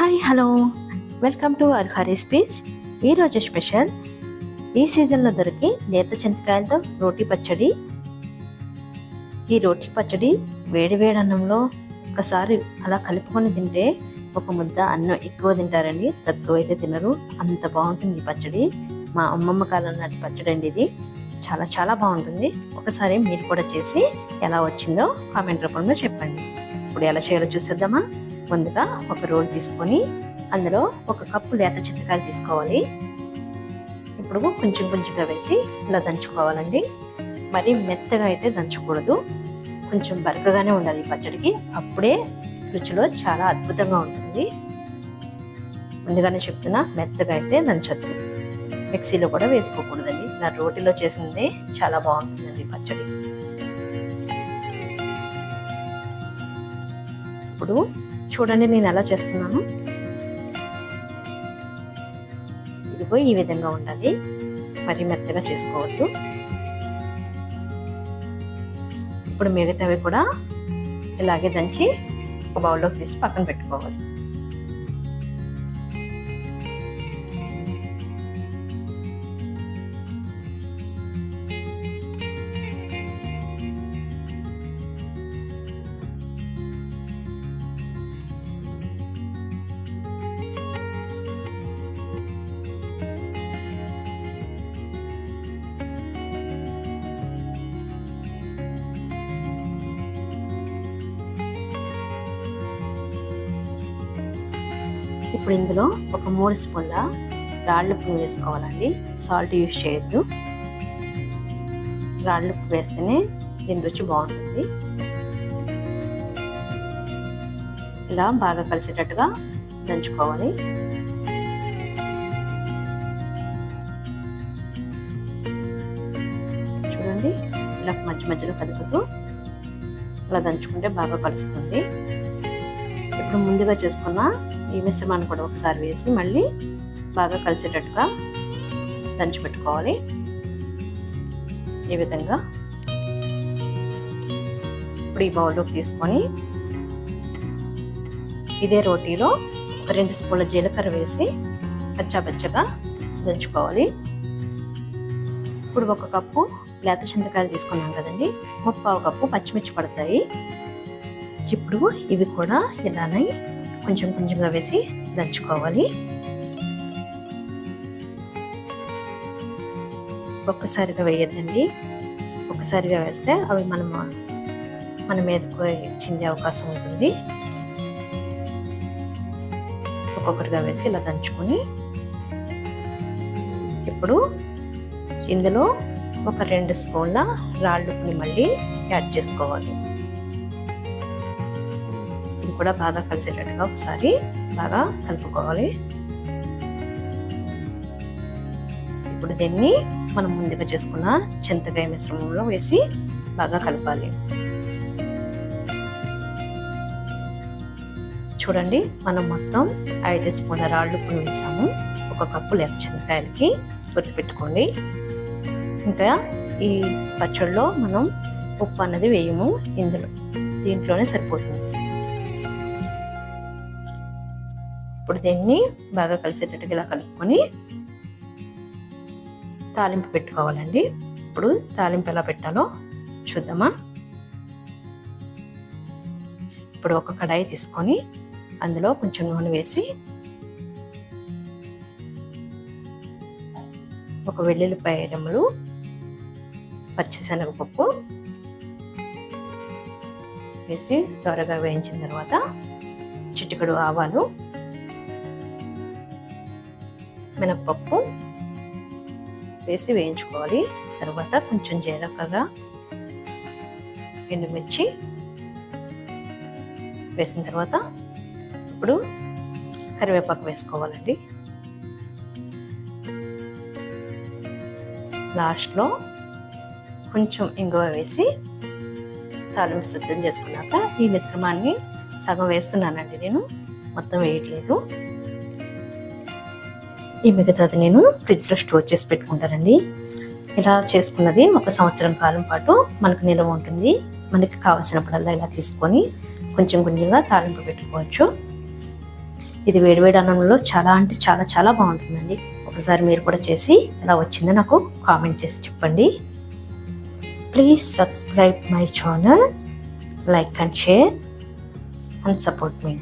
Hi hello. Welcome to Arha recipes. ఈరోజు special ఈ సీజన్లో దొరికి లేత చింతకాయలతో రోటీ పచ్చడి. ఈ రోటీ పచ్చడి వేడి వేడి అన్నంలో ఒకసారి అలా కలుపుకొని తింటే ఒక ముద్ద అన్నం ఎక్కువ తింటారండి. తక్కువ అయితే తినరు. అంత బాగుంటుంది ఈ పచ్చడి. మా అమ్మమ్మ కాలం నాటి పచ్చడి అండి ఇది. చాలా చాలా బాగుంటుంది. ఒకసారి మీరు కూడా చేసి ఎలా వచ్చిందో కామెంట్ రూపంలో చెప్పండి. ఇప్పుడు ఎలా చేయాలో చూసేద్దామా? ముందుగా ఒక రోల్ తీసుకొని అందులో ఒక కప్పు లేత చింతకాయలు తీసుకోవాలి. ఇప్పుడు కొంచెం కొంచెంగా వేసి ఇలా దంచుకోవాలండి. మరి మెత్తగా అయితే దంచకూడదు. కొంచెం బరకగానే ఉండాలి పచ్చడికి. అప్పుడే రుచిలో చాలా అద్భుతంగా ఉంటుంది. ముందుగానే చెప్తున్నా మెత్తగా అయితే దంచద్దు. మిక్సీలో కూడా వేసుకోకూడదండి. నా రోటీలో చేసిందే చాలా బాగుంటుందండి పచ్చడి. ఇప్పుడు చూడండి నేను ఎలా చేస్తున్నాను. ఇదిగో ఈ విధంగా ఉండాలి. మరి మెత్తగా చేసుకోవద్దు. ఇప్పుడు మిగతావి కూడా ఇలాగే దంచి ఒక బౌల్లోకి తీసి పక్కన పెట్టుకోవాలి. ఇప్పుడు ఇందులో ఒక మూడు స్పూన్ల రాళ్ళు ఉప్పు వేసుకోవాలండి. సాల్ట్ యూస్ చేయొద్దు. రాళ్ళు ఉప్పు వేస్తేనే దీని రుచి బాగుంటుంది. ఇలా బాగా కలిసేటట్టుగా దంచుకోవాలి. చూడండి ఇలా మధ్య మధ్యలో కలుపుతూ ఇలా దంచుకుంటే బాగా కలుస్తుంది. ఇప్పుడు ముందుగా చేసుకున్న ఈ మిశ్రమాన్ని కూడా ఒకసారి వేసి మళ్ళీ బాగా కలిసేటట్టుగా దంచి పెట్టుకోవాలి. ఈ విధంగా ఇప్పుడు ఈ బౌల్లోకి తీసుకొని ఇదే రోటీలో ఒక రెండు స్పూన్ల జీలకర్ర వేసి పచ్చాపచ్చగా దంచుకోవాలి. ఇప్పుడు ఒక కప్పు లేత చింతకాయలు తీసుకున్నాం కదండి. ముప్పావు కప్పు పచ్చిమిర్చి పడతాయి. ఇప్పుడు ఇవి కూడా ఇలానే కొంచెం కొంచెంగా వేసి దంచుకోవాలి. ఒక్కసారిగా వేయద్దండి. ఒక్కసారిగా వేస్తే అవి మనం మన మీదకు చిందే అవకాశం ఉంటుంది. ఒక్కొక్కటిగా వేసి ఇలా దంచుకొని ఇప్పుడు ఇందులో ఒక రెండు స్పూన్ల రాళ్ళుని మళ్ళీ యాడ్ చేసుకోవాలి. ఇది కూడా బాగా కలిసేటట్టుగా ఒకసారి బాగా కలుపుకోవాలి. ఇప్పుడు దీన్ని మనం ముందుగా చేసుకున్న చింతకాయ మిశ్రమంలో వేసి బాగా కలపాలి. చూడండి మనం మొత్తం ఐదు స్పూన్ల రాళ్ళు ఉప్పును వేసాము. ఒక కప్పు లేక చింతకాయలకి గుర్తుపెట్టుకోండి. ఇంకా ఈ పచ్చడిలో మనం ఉప్పు అన్నది వేయము ఇందులో. దీంట్లోనే సరిపోతుంది. ఇప్పుడు దీన్ని బాగా కలిసేటట్టుగా ఇలా కలుపుకొని తాలింపు పెట్టుకోవాలండి. ఇప్పుడు తాలింపు ఎలా పెట్టాలో చూద్దామా? ఇప్పుడు ఒక కడాయి తీసుకొని అందులో కొంచెం నూనె వేసి ఒక వెల్లుల్లిపాయ రెమ్మలు పచ్చిశనగపప్పు వేసి త్వరగా వేయించిన తర్వాత చిటికడు ఆవాలు మినప్పప్పు వేసి వేయించుకోవాలి. తర్వాత కొంచెం జీలకర్ర ఎండుమిర్చి వేసిన తర్వాత ఇప్పుడు కరివేపాకు వేసుకోవాలండి. లాస్ట్లో కొంచెం ఇంగువ వేసి తాలింపు సిద్ధం చేసుకున్నాక ఈ మిశ్రమాన్ని సగం వేస్తున్నానండి నేను. మొత్తం వేయట్లేదు. ఈ మిగతాది నేను ఫ్రిడ్జ్లో స్టోర్ చేసి పెట్టుకుంటానండి. ఇలా చేసుకున్నది ఒక సంవత్సరం కాలం పాటు మనకు నిల్వ ఉంటుంది. మనకి కావలసినప్పుడల్లా ఇలా తీసుకొని కొంచెం కొంచెంగా తాలింపు పెట్టుకోవచ్చు. ఇది వేడివేడి అన్నంలో చాలా అంటే చాలా చాలా బాగుంటుందండి. ఒకసారి మీరు కూడా చేసి ఎలా వచ్చిందో నాకు కామెంట్ చేసి చెప్పండి. Please subscribe my channel like and share and support me.